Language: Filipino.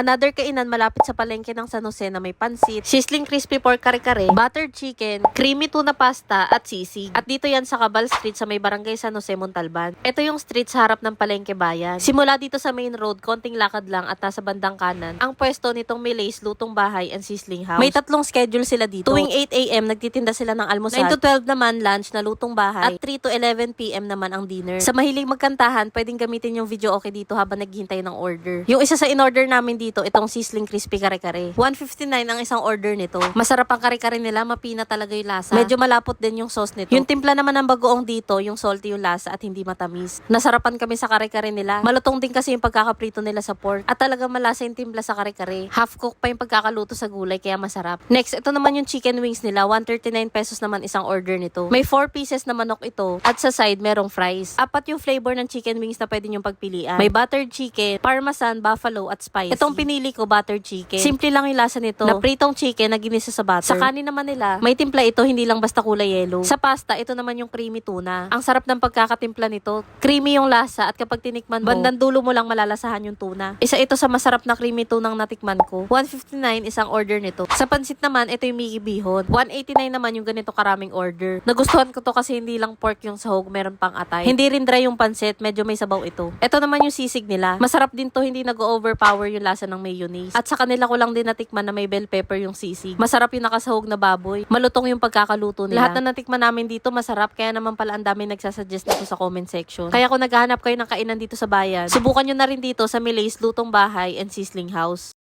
Another kainan malapit sa palengke ng San Jose na may pansit, sizzling crispy pork kare-kare, buttered chicken, creamy tuna pasta, at sisig. At dito yan sa Cabal Street sa may barangay San Jose, Montalban. Ito yung street sa harap ng palengke bayan. Simula dito sa main road, konting lakad lang at nasa bandang kanan, ang pwesto nitong Milay's Lutong Bahay and Sizzling House. May tatlong schedule sila dito. Tuwing 8 a.m. nagtitinda sila ng almusal. 9 to 12 naman lunch na lutong bahay. At 3 to 11 p.m. naman ang dinner. Sa mahilig magkantahan, pwedeng gamitin yung video okay dito habang naghihintay ng order. Yung isa sa in-order namin dito, itong sizzling crispy kare-kare. 159 ang isang order nito. Masarap ang kare-kare nila, mapina talaga yung lasa. Medyo malapot din yung sauce nito. Yung timpla naman ng bagoong dito, yung salty yung lasa at hindi matamis. Nasarapan kami sa kare-kare nila. Malutong din kasi yung pagkakaprito nila sa pork. At talaga malasa yung timpla sa kare-kare. Half cook pa yung pagkakaluto sa gulay kaya masarap. Next, ito naman yung chicken wings nila. 139 pesos naman isang order nito. May 4 pieces na manok ito. At sa side, merong fries. Apat yung flavor ng chicken wings na pwede nyong pagpilian. May buttered chicken, parmesan, buffalo, at spicy. Itong pinili ko, buttered chicken. Simple lang yung lasa nito. Na pritong chicken na ginisa sa butter. Sa kanin naman nila, may timpla ito, hindi lang basta kulay yellow. Sa pasta, ito naman yung creamy tuna. Ang sarap ng pagkakatimpla nito. Creamy yung lasa at kapag tinikman mo, bandang dulo mo lang malalasahan yung tuna. Isa ito sa masarap na creamy tunang natikman ko. 159 isang order nito. Sa pansit naman, ito yung Miki Bihon. 189 naman yung ganito karaming order. Nagustuhan ko to kasi hindi lang pork yung sahog, meron pang atay. Hindi rin dry yung pansit, medyo may sabaw ito. Ito naman yung sisig nila. Masarap din to, hindi nag-overpower yung lasa ng mayonnaise. At sa kanila ko lang din natikman na may bell pepper yung sisig. Masarap yung nakasahog na baboy. Malutong yung pagkakaluto nila. Lahat na natikman namin dito masarap, kaya naman pala ang dami nagsasuggest nito sa comment section. Kaya kung naghahanap kayo ng kainan dito sa bayan, subukan nyo na rin dito sa Milay's Lutong Bahay and Sizzling House.